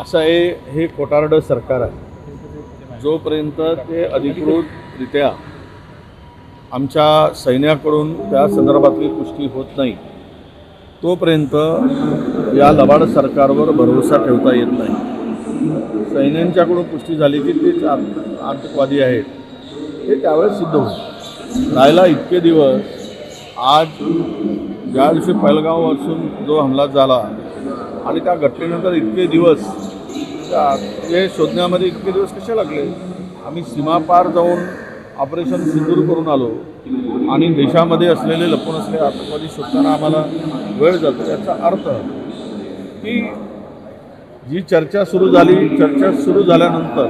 असं आहे हे कोटारडं सरकार आहे. जोपर्यंत ते अधिकृतरित्या आमच्या सैन्याकडून त्या संदर्भातली पुष्टी होत नाही तोपर्यंत या लबाड सरकारवर भरोसा ठेवता येत नाही. सैन्यांच्याकडून पुष्टी झाली की तेच आत- आतंकवादी आहेत हे त्यावेळेस सिद्ध होईल. राहिला इतके दिवस आज ज्या दिवशी पहलगावपासून जो हमला झाला आणि त्या घटनेनंतर इतके दिवस हे शोधण्यामध्ये इतके दिवस कसे लागले? आम्ही सीमापार जाऊन ऑपरेशन सिंदूर करून आलो आणि देशामध्ये असलेले लपून असलेले आतंकवादी शोधताना आम्हाला वेळ जातो. याचा अर्थ की जी चर्चा सुरू झाली चर्चा सुरू झाल्यानंतर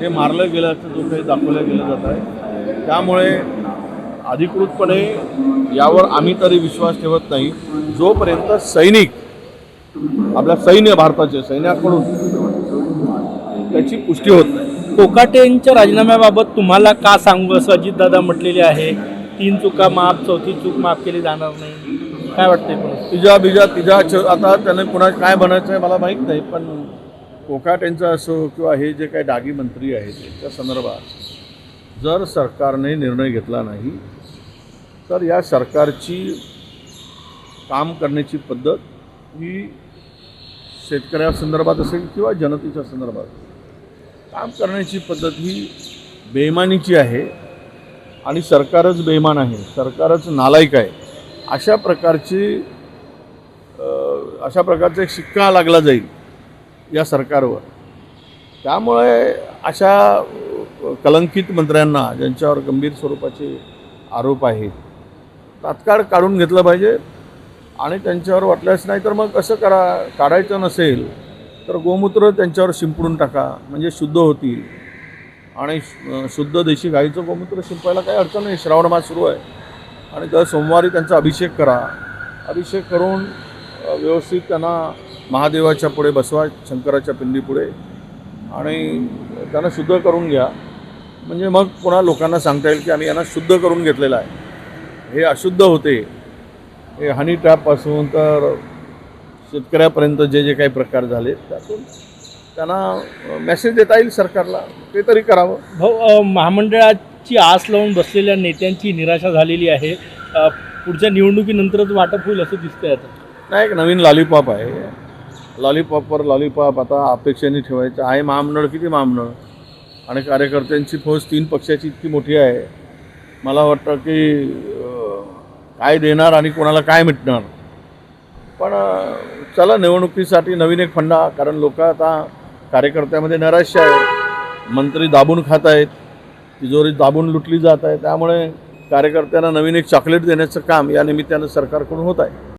हे मारलं गेल्याचं जो काही दाखवलं गेलं जात आहे त्यामुळे अधिकृतपणे यावर आम्ही तरी विश्वास ठेवत नाही. जोपर्यंत सैनिक आपल्या सैन्य भारताचे सैन्याकडून त्याची पुष्टी होत नाही. कोकाटेंच्या राजीनाम्याबाबत तुम्हाला का सांगू? असं अजितदादा म्हटलेले आहे तीन चुका माफ चौथी चूक माफ केली जाणार नाही. काय वाटतंय तिजा बिजा तिजा आता त्याने पुन्हा काय बनायचं आहे मला माहीत नाही पण कोकाट असो किंवा हे जे काही डागी मंत्री आहेत त्यांच्या संदर्भात जर सरकारने निर्णय घेतला नाही तर या सरकारची काम करण्याची पद्धत ही शेतकऱ्या संदर्भात असेल किंवा जनतेच्या संदर्भात? काम करण्याची पद्धत ही बेईमानीची आहे आणि सरकारच बेईमान आहे सरकारच नालायक आहे. अशा प्रकारची अशा प्रकारचा एक शिक्का लागला जाईल या सरकारवर. त्यामुळे अशा कलंकित मंत्र्यांना ज्यांच्यावर गंभीर स्वरूपाचे आरोप आहेत तात्काळ काढून घेतलं पाहिजे आणि त्यांच्यावर वाटल्यास नाही तर मग कसं करा काढायचं नसेल तर गोमूत्र त्यांच्यावर शिंपडून टाका म्हणजे शुद्ध होतील. आणि शुद्ध देशी गाईचं गोमूत्र शिंपायला काही अडचण नाही श्रावण मास सुरू आहे. आणि दर सोमवारी त्यांचा अभिषेक करा. अभिषेक करून व्यवस्थित त्यांना महादेवाच्या पुढे बसवा शंकराच्या पिंडीपुढे. आणि त्यांना शुद्ध करून घ्या. म्हणजे मग पुन्हा लोकांना सांगता येईल की आम्ही यांना शुद्ध करून घेतलेलं आहे. हे अशुद्ध होते. हे हनी टॅपपासून तर शेतकऱ्यापर्यंत जे जे काही प्रकार झाले त्यातून त्यांना मेसेज देता येईल सरकारला. ते तरी करावं. भाऊ महामंडळाची आस लावून बसलेल्या नेत्यांची निराशा झालेली आहे. पुढच्या निवडणुकीनंतरच वाटप होईल असं दिसतंय आता. नाही एक नवीन लॉलीपॉप आहे. लॉलीपॉपवर लॉलीपॉप आता अपेक्षेने ठेवायचं आहे. महामंडळ किती महामंडळ? आणि कार्यकर्त्यांची फौज तीन पक्षाची इतकी मोठी आहे. मला वाटतं की काय देणार आणि कोणाला काय मिटणार? पण चला निवडणुकीसाठी नवीन एक फंडा कारण लोक आता कार्यकर्त्यामध्ये नैराश्य आहे मंत्री दाबून खात आहेत. तिजोरी दाबून लुटली जात आहे. त्यामुळे कार्यकर्त्यांना नवीन एक चॉकलेट देण्याचं काम या निमित्तानं सरकारकडून होत आहे.